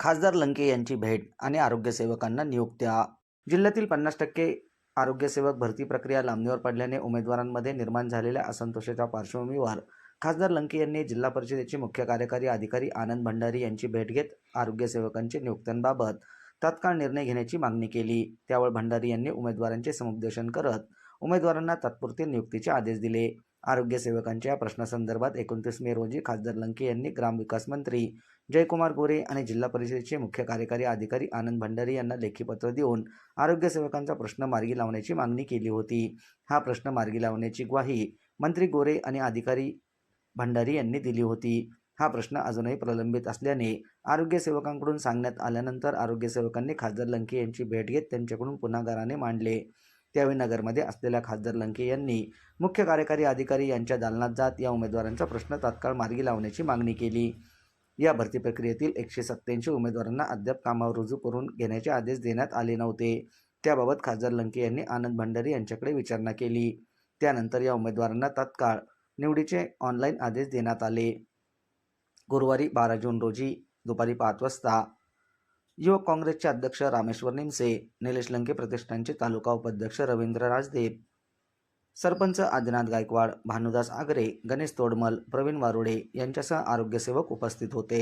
खासदार लंके यांची भेट आणि आरोग्यसेवकांना नियुक्त्या. जिल्ह्यातील पन्नास टक्के आरोग्यसेवक भरती प्रक्रिया लांबणीवर पडल्याने उमेदवारांमध्ये निर्माण झालेल्या असंतोषाच्या पार्श्वभूमीवर खासदार लंके यांनी जिल्हा परिषदेचे मुख्य कार्यकारी अधिकारी आनंद भंडारी यांची भेट घेत आरोग्यसेवकांच्या नियुक्त्यांबाबत तात्काळ निर्णय घेण्याची मागणी केली. त्यावर भंडारी यांनी उमेदवारांचे समुपदेशन करत उमेदवारांना तात्पुरते नियुक्तीचे आदेश दिले. आरोग्यसेवकांच्या या प्रश्नासंदर्भात एकोणतीस मे रोजी खासदार लंके यांनी ग्रामविकास मंत्री जयकुमार गोरे आणि जिल्हा परिषदेचे मुख्य कार्यकारी अधिकारी आनंद भंडारी यांना लेखी पत्र देऊन आरोग्यसेवकांचा प्रश्न मार्गी लावण्याची मागणी केली होती. हा प्रश्न मार्गी लावण्याची ग्वाही मंत्री गोरे आणि अधिकारी भंडारी यांनी दिली होती. हा प्रश्न अजूनही प्रलंबित असल्याने आरोग्यसेवकांकडून सांगण्यात आल्यानंतर आरोग्यसेवकांनी खासदार लंके यांची भेट घेत त्यांच्याकडून पुन्हा मांडले. त्यावेळी नगरमध्ये असलेल्या खासदार लंके यांनी मुख्य कार्यकारी अधिकारी यांच्या दालनात जात या उमेदवारांचा प्रश्न तात्काळ मार्गी लावण्याची मागणी केली. या भरती प्रक्रियेतील एकशे सत्त्याऐंशी उमेदवारांना अद्याप कामावर रुजू करून घेण्याचे आदेश देण्यात आले नव्हते. त्याबाबत खासदार लंके यांनी आनंद भंडारी यांच्याकडे विचारणा केली. त्यानंतर या उमेदवारांना तात्काळ निवडीचे ऑनलाईन आदेश देण्यात आले. गुरुवारी बारा जून रोजी दुपारी पाच वाजता युवक काँग्रेसचे अध्यक्ष रामेश्वर निमसे निलेश लंके प्रतिष्ठानचे तालुका उपाध्यक्ष रवींद्र राजदेव सरपंच आदिनाथ गायकवाड भानुदास आगरे गणेश तोडमल प्रवीण वारुडे यांच्यासह आरोग्यसेवक उपस्थित होते.